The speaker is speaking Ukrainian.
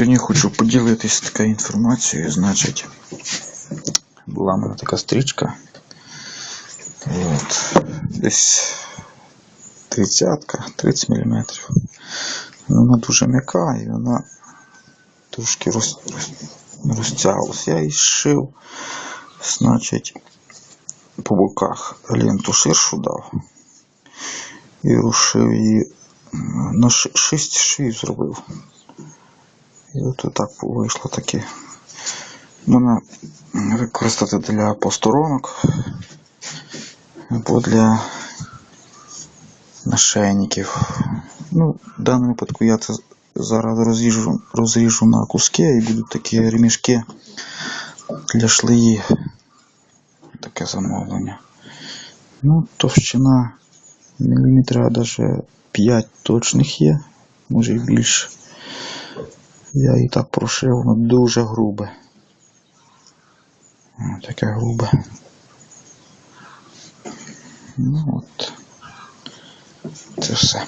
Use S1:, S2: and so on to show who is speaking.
S1: Сьогодні хочу поділитися такою інформацією. Значить, була в мене така стрічка. От, десь 30 30 мм. Вона дуже м'яка і вона трошки роз, розтяглась. Я її зшив, значить, по боках ленту ширшу дав і рушив її на 6 швів зробив. І от так вийшло таке. Можна використати для посторонок або для нашейників. Ну, в даному випадку я це зараз розріжу, розріжу на куски і будуть такі ремішки для шлеї. Таке замовлення. Ну, товщина міліметра навіть 5 точних є, може і більше. Я її так прошив, воно дуже грубе. О, Таке грубе. Ну от. Це все.